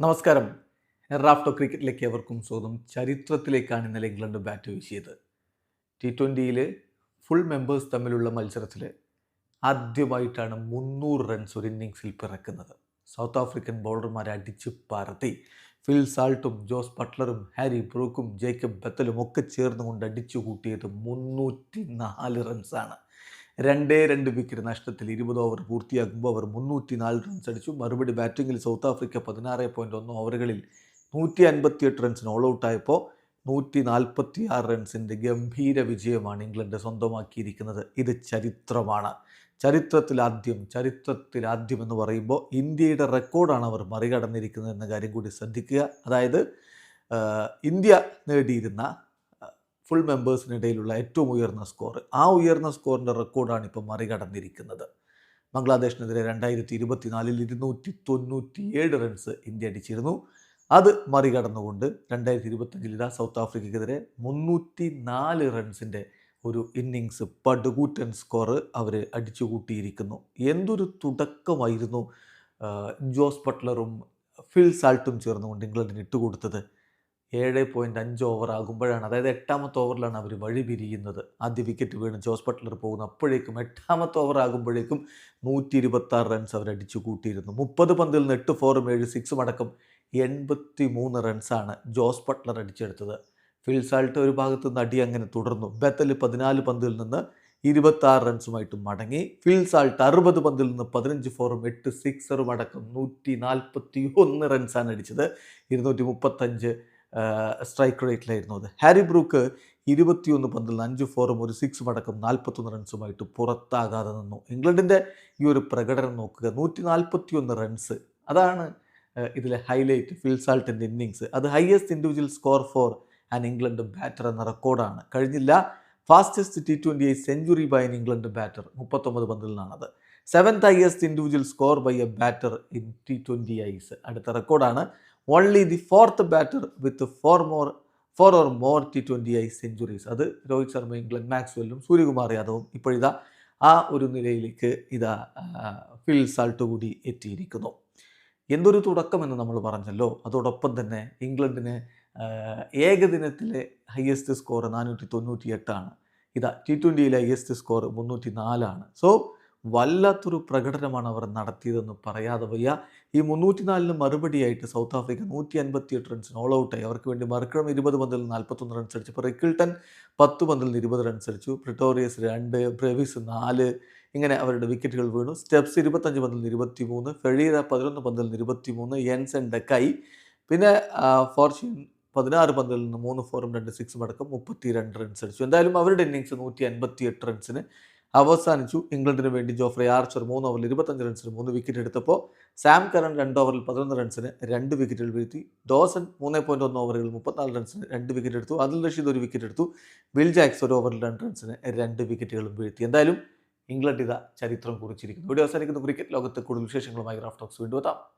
നമസ്കാരം. റാഫ്റ്റോ ക്രിക്കറ്റിലേക്ക് എവർക്കും സ്വാഗതം. ചരിത്രത്തിലേക്കാണ് ഇന്നലെ ഇംഗ്ലണ്ട് ബാറ്റ് വീശിയത്. ടി ട്വന്റിയിൽ ഫുൾ മെമ്പേഴ്സ് തമ്മിലുള്ള മത്സരത്തിൽ ആദ്യമായിട്ടാണ് മുന്നൂറ് റൺസ് ഒരു ഇന്നിങ്സിൽ പിറക്കുന്നത്. സൗത്ത് ആഫ്രിക്കൻ ബൗളർമാരെ അടിച്ച് പറത്തി ഫിൽ സാൾട്ടും ജോസ് ബട്ട്ലറും ഹാരി ബ്രൂക്കും ജേക്കബ് ബത്തലും ഒക്കെ ചേർന്നുകൊണ്ട് അടിച്ചു കൂട്ടിയത് മുന്നൂറ്റി നാല് റൺസാണ് രണ്ടേ രണ്ട് വിക്കറ്റ് നഷ്ടത്തിൽ ഇരുപത് ഓവർ പൂർത്തിയാക്കുമ്പോൾ അവർ മുന്നൂറ്റി നാല് റൺസ് അടിച്ചു. മറുപടി ബാറ്റിങ്ങിൽ സൗത്ത് ആഫ്രിക്ക പതിനാറ് പോയിന്റ് ഒന്ന് ഓവറുകളിൽ നൂറ്റി അൻപത്തിയെട്ട് റൺസിന് ഓൾ ഔട്ടായപ്പോൾ നൂറ്റി നാൽപ്പത്തി ആറ് റൺസിന്റെ ഗംഭീര വിജയമാണ് ഇംഗ്ലണ്ട് സ്വന്തമാക്കിയിരിക്കുന്നത്. ഇത് ചരിത്രമാണ്. ചരിത്രത്തിലാദ്യം ചരിത്രത്തിലാദ്യം എന്ന് പറയുമ്പോൾ ഇന്ത്യയുടെ റെക്കോർഡാണ് അവർ മറികടന്നിരിക്കുന്നത് എന്ന കാര്യം കൂടി ശ്രദ്ധിക്കുക. അതായത് ഇന്ത്യ നേടിയിരുന്ന ഫുൾ മെമ്പേഴ്സിനിടയിലുള്ള ഏറ്റവും ഉയർന്ന സ്കോർ ആ ഉയർന്ന സ്കോറിന്റെ റെക്കോർഡാണ് ഇപ്പോൾ മറികടന്നിരിക്കുന്നത്. ബംഗ്ലാദേശിനെതിരെ രണ്ടായിരത്തി ഇരുപത്തിനാലിൽ ഇരുന്നൂറ്റി തൊണ്ണൂറ്റി ഏഴ് റൺസ് ഇന്ത്യ അടിച്ചിരുന്നു. അത് മറികടന്നുകൊണ്ട് രണ്ടായിരത്തി ഇരുപത്തഞ്ചിൽ ഇതാ സൗത്ത് ആഫ്രിക്കയ്ക്കെതിരെ മുന്നൂറ്റി നാല് റൺസിന്റെ ഒരു ഇന്നിങ്സ് പടുകൂറ്റൻ സ്കോർ അവർ അടിച്ചു കൂട്ടിയിരിക്കുന്നു എന്തൊരു തുടക്കമായിരുന്നു ജോസ് ബട്ട്ലറും ഫിൽ സാൾട്ടും ചേർന്നുകൊണ്ട് ഇംഗ്ലണ്ടിന് ഇട്ടുകൊടുത്തത്. ഏഴ് പോയിന്റ് അഞ്ച് ഓവർ ആകുമ്പോഴാണ്. അതായത് എട്ടാമത്തെ ഓവറിലാണ് അവർ വഴി പിരിയുന്നത്. ആദ്യ വിക്കറ്റ് വീണ് ജോസ് ബട്ട്ലർ പോകുന്ന അപ്പോഴേക്കും എട്ടാമത്തെ ഓവർ ആകുമ്പോഴേക്കും നൂറ്റി ഇരുപത്താറ് റൺസ് അവർ അടിച്ചു കൂട്ടിയിരുന്നു. മുപ്പത് പന്തിൽ നിന്ന് എട്ട് ഫോറും ഏഴ് സിക്സും അടക്കം എൺപത്തി മൂന്ന് റൺസാണ് ജോസ് ബട്ട്ലർ അടിച്ചെടുത്തത്. ഫിൽസാൾട്ട് ഒരു ഭാഗത്ത് നിന്ന് അടി അങ്ങനെ തുടർന്നു. ബത്തൽ പതിനാല് പന്തിൽ നിന്ന് ഇരുപത്താറ് റൺസുമായിട്ട് മടങ്ങി. ഫിൽസാൾട്ട് അറുപത് പന്തിൽ നിന്ന് പതിനഞ്ച് ഫോറും എട്ട് സിക്സറും അടക്കം നൂറ്റി നാൽപ്പത്തി ഒന്ന് റൺസാണ് അടിച്ചത്. ഇരുന്നൂറ്റി മുപ്പത്തഞ്ച് സ്ട്രൈക്ക് റേറ്റിലായിരുന്നു അത്. ഹാരി ബ്രൂക്ക് ഇരുപത്തിയൊന്ന് പന്തിൽ അഞ്ച് ഫോറും ഒരു സിക്സും അടക്കം നാൽപ്പത്തൊന്ന് റൺസുമായിട്ട് പുറത്താകാതെ നിന്നു. ഇംഗ്ലണ്ടിന്റെ ഈ ഒരു പ്രകടനം നോക്കുക നൂറ്റി നാൽപ്പത്തിയൊന്ന് റൺസ് അതാണ് ഇതിലെ ഹൈലൈറ്റ് ഫിൽസാൾട്ടിന്റെ ഇന്നിങ്സ് അത് highest individual score for an England batter എന്ന റെക്കോർഡാണ് കഴിഞ്ഞില്ല fastest T twenty century by an England batter മുപ്പത്തൊമ്പത് പന്തിൽ നിന്നാണത്. Seventh highest individual score by a batter in T twenty Is അടുത്ത റെക്കോർഡാണ് only the fourth batter with four more four or more T twenty I centuries അത് രോഹിത് ശർമ്മയും Glenn മാക്സ്വെല്ലും Suryakumar യാദവും ഇപ്പോഴിതാ ആ ഒരു നിലയിലേക്ക് ഇതാ ഫിൽ സാൾട്ട് കൂടി എത്തിയിരിക്കുന്നു. എന്തൊരു തുടക്കമെന്ന് നമ്മൾ പറഞ്ഞല്ലോ. അതോടൊപ്പം തന്നെ ഇംഗ്ലണ്ടിന് ഏകദിനത്തിലെ ഹയസ്റ്റ് സ്കോർ നാനൂറ്റി തൊണ്ണൂറ്റി എട്ടാണ് ഇതാ ടി ട്വന്റിയിലെ ഹയസ്റ്റ് സ്കോർ മുന്നൂറ്റി നാലാണ് സോ വല്ലാത്തൊരു പ്രകടനമാണ് അവർ നടത്തിയതെന്ന് പറയാതെ വയ്യ. ഈ മുന്നൂറ്റി നാലിന് മറുപടിയായിട്ട് സൗത്ത് ആഫ്രിക്ക നൂറ്റി അൻപത്തി എട്ട് റൺസിന് ഓൾ ഔട്ടായി അവർക്ക് വേണ്ടി മറുക്കണം ഇരുപത് പന്തിൽ നാൽപ്പത്തൊന്ന് റൺസ് അടിച്ചു. ഇപ്പോൾ റിക്കിൾട്ടൺ പത്ത് പന്തിൽ നിന്ന് ഇരുപത് റൺസ് അടിച്ചു. പ്രിട്ടോറിയസ് രണ്ട് ബ്രെവിസ് നാല്. ഇങ്ങനെ അവരുടെ വിക്കറ്റുകൾ വീണു. സ്റ്റെപ്സ് ഇരുപത്തഞ്ച് പന്തിൽ നിന്ന് ഇരുപത്തി മൂന്ന് ഫെഴീര പതിനൊന്ന് പന്തിൽ നിന്ന് ഇരുപത്തി മൂന്ന് യെൻസൺ ഡക്കായി. പിന്നെ ഫോർച്യൂൺ പതിനാറ് പന്തിൽ നിന്ന് മൂന്ന് ഫോറും രണ്ട് സിക്സും അടക്കം മുപ്പത്തി രണ്ട് റൺസ് അടിച്ചു. എന്തായാലും അവരുടെ ഇന്നിങ്സ് നൂറ്റി അൻപത്തി എട്ട് റൺസിന് അവസാനിച്ചു ഇംഗ്ലണ്ടിന് വേണ്ടി ജോഫ്രെ ആർച്ചർ മൂന്ന് ഓവറിൽ ഇരുപത്തഞ്ച് റൺസിന് മൂന്ന് വിക്കറ്റ് എടുത്തപ്പോൾ സാം കരൺ രണ്ട് ഓവറിൽ പതിനൊന്ന് റൺസിന് രണ്ട് വിക്കറ്റുകൾ വീഴ്ത്തി. ഡോസൺ മൂന്ന് പോയിന്റ് ഒന്ന് ഓവറുകളിൽ മുപ്പത്തിനാല് റൺസിന് രണ്ട് വിക്കറ്റ് എടുത്തു. അതിൽ റഷീദ് ഒരു വിക്കറ്റ് എടുത്തു. ബിൽ ജാക്സ് ഒരു ഓവറിൽ രണ്ട് റൺസിന് രണ്ട് വിക്കറ്റുകളും വീഴ്ത്തി. എന്തായാലും ഇംഗ്ലണ്ട് ഇതാ ചരിത്രം കുറിച്ചിരിക്കുന്നു. ഇവിടെ അവസാനിക്കുന്ന. ക്രിക്കറ്റ് ലോകത്ത് കൂടുതൽ വിശേഷങ്ങളുമായി ടോക്സ് വീണ്ടും എത്താം.